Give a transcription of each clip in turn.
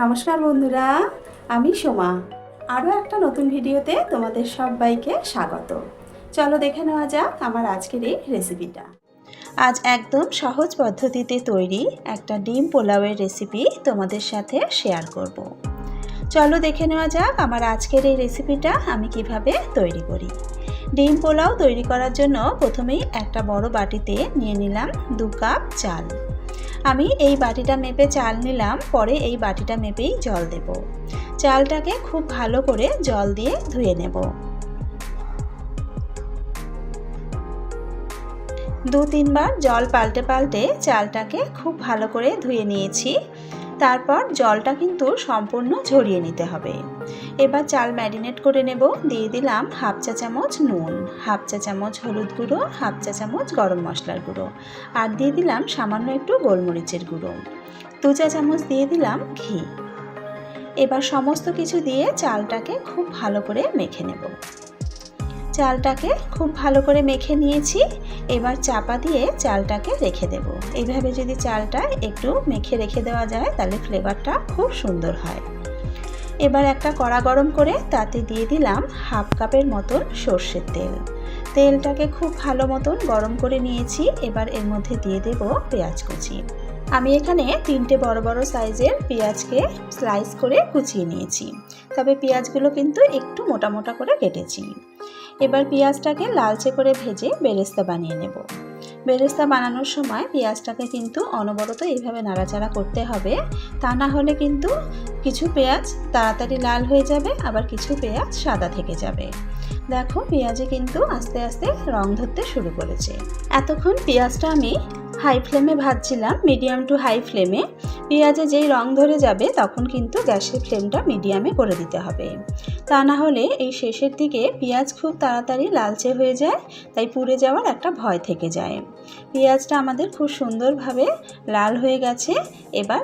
নমস্কার বন্ধুরা, আমি সোমা। আরও একটা নতুন ভিডিওতে তোমাদের সবাইকে স্বাগত। চলো দেখে নেওয়া যাক আমার আজকের এই রেসিপিটা আজ একদম সহজ পদ্ধতিতে তৈরি একটা ডিম পোলাওয়ের রেসিপি তোমাদের সাথে শেয়ার করব। চলো দেখে নেওয়া যাক আমার আজকের এই রেসিপিটা আমি কীভাবে তৈরি করি। ডিম পোলাও তৈরি করার জন্য প্রথমেই একটা বড় বাটিতে নিয়ে নিলাম দু কাপ চাল। আমি এই বাটিটা মেপে চাল নিলাম, পরে এই বাটিটা মেপেই জল দেব। চালটাকে খুব ভালো করে জল দিয়ে ধুয়ে নেব। দু তিনবার জল পাল্টে পাল্টে চালটাকে খুব ভালো করে ধুয়ে নিয়েছি। তারপর জলটা কিন্তু সম্পূর্ণ ঝরিয়ে নিতে হবে। এবার চাল ম্যারিনেট করে নেব। দিয়ে দিলাম হাফ চা চামচ নুন, হাফ চা চামচ হলুদ গুঁড়ো, হাফ চা চামচ গরম মশলার গুঁড়ো আর দিয়ে দিলাম সামান্য একটু গোলমরিচের গুঁড়ো। দু চা চামচ দিয়ে দিলাম ঘি। এবার সমস্ত কিছু দিয়ে চালটাকে খুব ভালো করে মেখে নেব। চালটাকে খুব ভালো করে মেখে নিয়েছি। এবার চাপা দিয়ে চালটাকে রেখে দেব। এইভাবে যদি চালটা একটু মেখে রেখে দেওয়া যায়, তাহলে ফ্লেভারটা খুব সুন্দর হয়। এবার একটা কড়া গরম করে তাতে দিয়ে দিলাম হাফ কাপের মতন সর্ষের তেল। তেলটাকে খুব ভালো মতন গরম করে নিয়েছি। এবার এর মধ্যে দিয়ে দেব পেঁয়াজ কুচি। আমি এখানে তিনটে বড় বড় সাইজের পেঁয়াজকে স্লাইস করে কুচিয়ে নিয়েছি। তবে পেঁয়াজগুলো কিন্তু একটু মোটা মোটা করে কেটেছি। এবার পেঁয়াজটাকে লালচে করে ভেজে বেরেস্তা বানিয়ে নেব। বেরেস্তা বানানোর সময় পেঁয়াজটাকে কিন্তু অনবরত এইভাবে নাড়াচাড়া করতে হবে। তা না হলে কিন্তু কিছু পেঁয়াজ তাড়াতাড়ি লাল হয়ে যাবে, আবার কিছু পেঁয়াজ সাদা থেকে যাবে। দেখো পেঁয়াজে কিন্তু আস্তে আস্তে রং ধরতে শুরু করেছে। এতক্ষণ পেঁয়াজটা আমি হাই ফ্লেমে ভাজছিলাম, মিডিয়াম টু হাই ফ্লেমে। পেঁয়াজে যেই রং ধরে যাবে, তখন কিন্তু গ্যাসের ফ্লেমটা মিডিয়ামে করে দিতে হবে। তা না হলে এই শেষের দিকে পেঁয়াজ খুব তাড়াতাড়ি লালচে হয়ে যায়, তাই পুড়ে যাওয়ার একটা ভয় থেকে যায়। পেঁয়াজটা আমাদের খুব সুন্দরভাবে লাল হয়ে গেছে, এবার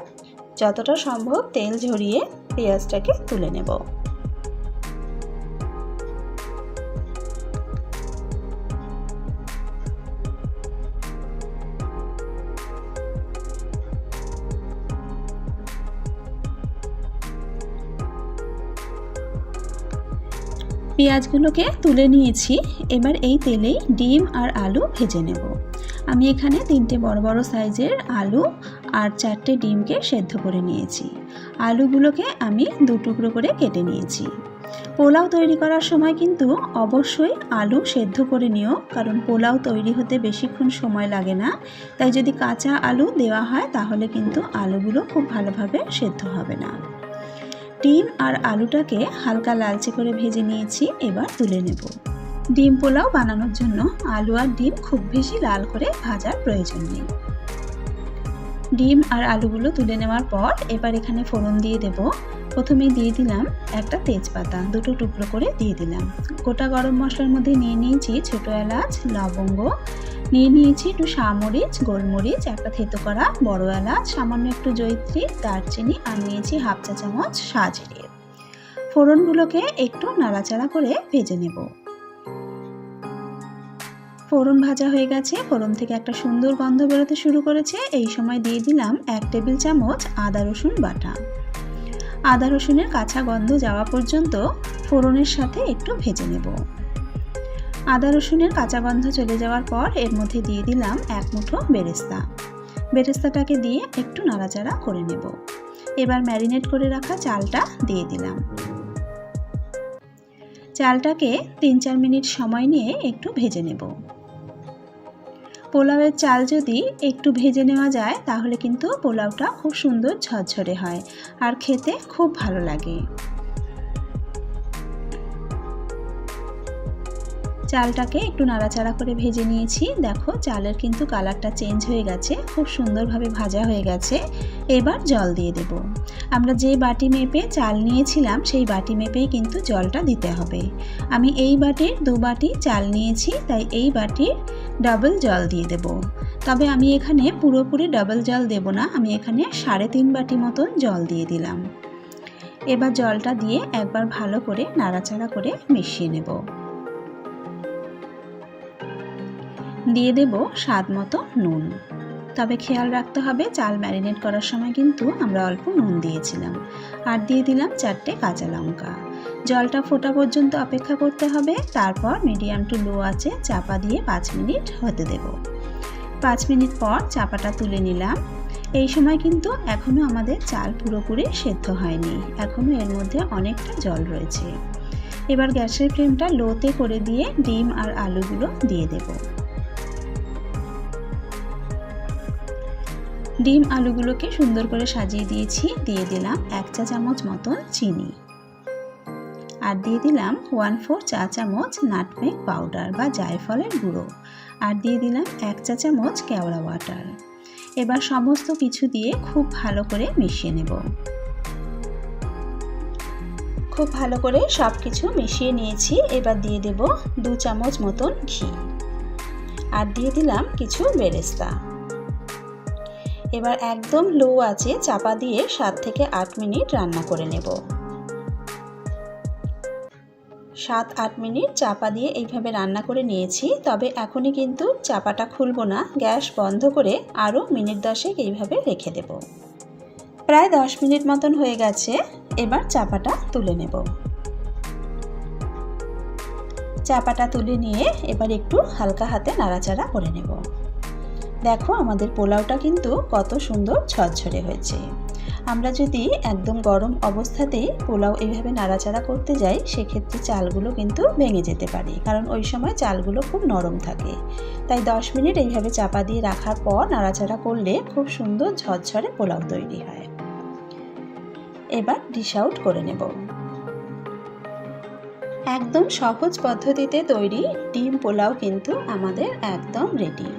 যতটা সম্ভব তেল ঝরিয়ে পেঁয়াজটাকে তুলে নেব। পেঁয়াজগুলোকে তুলে নিয়েছি। এবার এই তেলেই ডিম আর আলু ভেজে নেব। আমি এখানে তিনটে বড় বড় সাইজের আলু আর চারটে ডিমকে সেদ্ধ করে নিয়েছি। আলুগুলোকে আমি দু টুকরো করে কেটে নিয়েছি। পোলাও তৈরি করার সময় কিন্তু অবশ্যই আলু সেদ্ধ করে নিও, কারণ পোলাও তৈরি হতে বেশিক্ষণ সময় লাগে না। তাই যদি কাঁচা আলু দেওয়া হয়, তাহলে কিন্তু আলুগুলো খুব ভালোভাবে সেদ্ধ হবে না। ডিম আর আলুটাকে হালকা লালচে করে ভেজে নিয়েছি, এবার তুলে নেব। ডিম পোলাও বানানোর জন্য আলু আর ডিম খুব বেশি লাল করে ভাজার প্রয়োজন নেই। ডিম আর আলুগুলো তুলে নেওয়ার পর এবার এখানে ফোড়ন দিয়ে দেব। প্রথমে দিয়ে দিলাম একটা তেজপাতা, দুটো টুকরো করে দিয়ে দিলাম। গোটা গরম মশলার মধ্যে নিয়ে নিয়েছি ছোটো এলাচ, লবঙ্গ নিয়ে নিয়েছি একটু সামরিচ, গোলমরিচ, একটা থেতো করা, বড় এলাচ, সামান্য একটু জৈত্রী দারচিনি, আর নিয়েছি হাফ চা চামচ সাজিরে। ফোড়নগুলোকে একটু নাড়াচাড়া করে ভেজে নেব। ফোড়ন ভাজা হয়ে গেছে। ফোড়ন থেকে একটা সুন্দর গন্ধ বেরোতে শুরু করেছে। এই সময় দিয়ে দিলাম এক টেবিল চামচ আদা, রসুন বাটা। আদা, রসুনের কাঁচা গন্ধ যাওয়া পর্যন্ত ফোড়নের সাথে একটু ভেজে নেব। আদা রসুনের কাঁচা গন্ধ চলে যাওয়ার পর এর মধ্যে দিয়ে দিলাম এক মুঠো বেরেস্তা। বেরেস্তাটাকে দিয়ে একটু নাড়াচাড়া করে নেব। এবার ম্যারিনেট করে রাখা চালটা দিয়ে দিলাম। চালটাকে তিন চার মিনিট সময় নিয়ে একটু ভেজে নেব। পোলাওয়ের চাল যদি একটু ভেজে নেওয়া যায়, তাহলে কিন্তু পোলাওটা খুব সুন্দর ঝরঝরে হয় আর খেতে খুব ভালো লাগে। চালটাকে একটু নাড়াচাড়া করে ভেজে নিয়েছি। দেখো, চালের কিন্তু কালারটা চেঞ্জ হয়ে গেছে, খুব সুন্দরভাবে ভাজা হয়ে গেছে। এবার জল দিয়ে দেব। আমরা যে বাটি মেপে চাল নিয়েছিলাম, সেই বাটি মেপেই কিন্তু জলটা দিতে হবে। আমি এই বাটির দু বাটি চাল নিয়েছি, তাই এই বাটির ডাবল জল দিয়ে দেব। তবে আমি এখানে পুরোপুরি ডাবল জল দেব না, আমি এখানে সাড়ে তিন বাটি মতন জল দিয়ে দিলাম। এবার জলটা দিয়ে একবার ভালো করে নাড়াচাড়া করে মিশিয়ে নেব। দিয়ে দেব স্বাদ মতো নুন। তবে খেয়াল রাখতে হবে, চাল ম্যারিনেট করার সময় কিন্তু আমরা অল্প নুন দিয়েছিলাম। আর দিয়ে দিলাম চারটে কাঁচা লঙ্কা। জলটা ফোটা পর্যন্ত অপেক্ষা করতে হবে, তারপর মিডিয়াম টু লো আছে চাপা দিয়ে পাঁচ মিনিট হতে দেব। পাঁচ মিনিট পর চাপাটা তুলে নিলাম। এই সময় কিন্তু এখনও আমাদের চাল পুরোপুরি সেদ্ধ হয়নি। এখনও এর মধ্যে অনেকটা জল রয়েছে। এবার গ্যাসের ফ্লেমটা লোতে করে দিয়ে ডিম আর আলুগুলো দিয়ে দেব। ডিম আলুগুলোকে সুন্দর করে সাজিয়ে দিয়েছি, দিয়ে দিলাম এক চা চামচ মতন চিনি। আর দিয়ে দিলাম ওয়ান ফোর চা চামচ নাটমেগ পাউডার বা জায়ফলের গুঁড়ো। আর দিয়ে দিলাম এক চা চামচ কেওড়া ওয়াটার এবার সমস্ত কিছু দিয়ে খুব ভালো করে মিশিয়ে নেব। খুব ভালো করে সব কিছু মিশিয়ে নিয়েছি, এবার দিয়ে দেব দু চামচ মতন ঘি। আর দিয়ে দিলাম কিছু বেরেস্তা। এবার একদম লো আছে চাপা দিয়ে সাত থেকে আট মিনিট রান্না করে নেব। সাত আট মিনিট চাপা দিয়ে এইভাবে রান্না করে নিয়েছি, তবে এখনই কিন্তু চাপাটা খুলবো না। গ্যাস বন্ধ করে আরও মিনিট দশেক এইভাবে রেখে দেব। প্রায় দশ মিনিট মতন হয়ে গেছে, এবার চাপাটা তুলে নেব। চাপাটা তুলে নিয়ে এবার একটু হালকা হাতে নাড়াচাড়া করে নেব। দেখো আমাদের পোলাওটা কিন্তু কত সুন্দর ঝরঝরে হয়েছে। আমরা যদি একদম গরম অবস্থাতেই পোলাও এইভাবে নাড়াচাড়া করতে যাই, সেক্ষেত্রে চালগুলো কিন্তু ভেঙে যেতে পারে, কারণ ওই সময় চালগুলো খুব নরম থাকে। তাই দশ মিনিট এইভাবে চাপা দিয়ে রাখার পর নাড়াচাড়া করলে খুব সুন্দর ঝরঝরে পোলাও তৈরি হয়। এবার ডিশ আউট করে নেব। একদম সহজ পদ্ধতিতে তৈরি ডিম পোলাও কিন্তু আমাদের একদম রেডি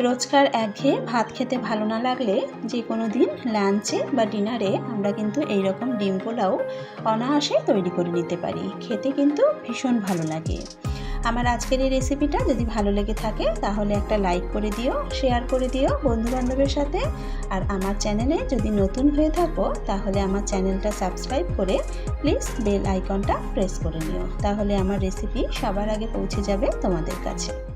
রোজকার একঘেয়ে ভাত খেতে ভালো না লাগলে যে কোনো দিন লাঞ্চে বা ডিনারে আমরা কিন্তু এই রকম ডিম পোলাও অনায়াসে তৈরি করে নিতে পারি। খেতে কিন্তু ভীষণ ভালো লাগে। আমার আজকের এই রেসিপিটা যদি ভালো লেগে থাকে তাহলে একটা লাইক করে দিও, শেয়ার করে দিও বন্ধুবান্ধবের সাথে। আর আমার চ্যানেলে যদি নতুন হয়ে থাকো তাহলে আমার চ্যানেলটা সাবস্ক্রাইব করে প্লিজ বেল আইকনটা প্রেস করে নিও। তাহলে আমার রেসিপি সবার আগে পৌঁছে যাবে তোমাদের কাছে।